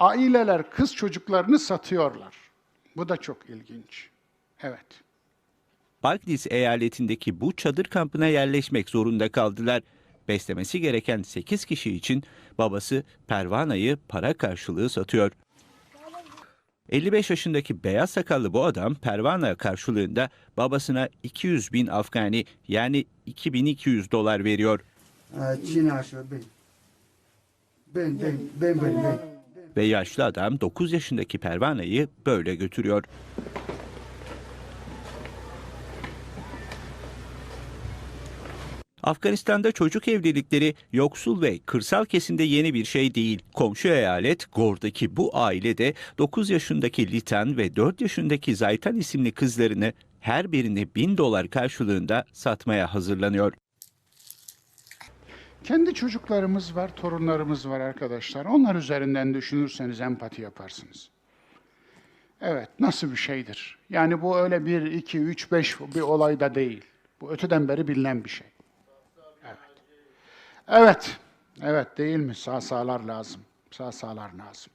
aileler kız çocuklarını satıyorlar. Bu da çok ilginç. Evet. Baglis eyaletindeki bu çadır kampına yerleşmek zorunda kaldılar. Beslemesi gereken 8 kişi için babası Pervana'yı para karşılığı satıyor. 55 yaşındaki beyaz sakallı bu adam Pervana karşılığında babasına 200 bin Afgani yani 2200 dolar veriyor. Ben ben ben ben ben. Ve yaşlı adam 9 yaşındaki Pervana'yı böyle götürüyor. Afganistan'da çocuk evlilikleri yoksul ve kırsal kesimde yeni bir şey değil. Komşu eyalet Gor'daki bu aile de 9 yaşındaki Litan ve 4 yaşındaki Zaytan isimli kızlarını her birini 1000 dolar karşılığında satmaya hazırlanıyor. Kendi çocuklarımız var, torunlarımız var arkadaşlar. Onlar üzerinden düşünürseniz empati yaparsınız. Evet, nasıl bir şeydir? Yani bu öyle bir, iki, üç, beş bir olay da değil. Bu öteden beri bilinen bir şey. Evet. Evet, evet değil mi? Sağ sağlar lazım. Sağ sağlar lazım.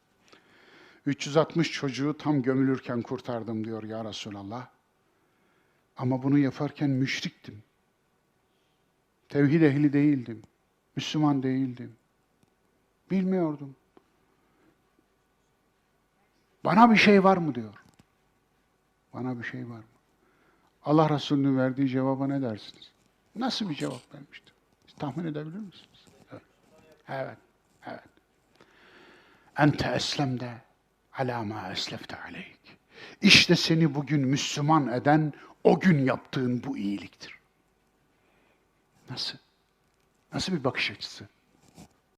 360 çocuğu tam gömülürken kurtardım diyor ya Resulallah. Ama bunu yaparken müşriktim. Tevhid ehli değildim. Müslüman değildim. Bilmiyordum. Bana bir şey var mı diyor. Bana bir şey var mı? Allah Resulü'nün verdiği cevaba ne dersiniz? Nasıl bir cevap vermiştir? Siz tahmin edebilir misiniz? Evet. Evet. evet. Ente eslemde ala ma eslefte aleyk. İşte seni bugün Müslüman eden o gün yaptığın bu iyiliktir. Nasıl? Nasıl bir bakış açısı?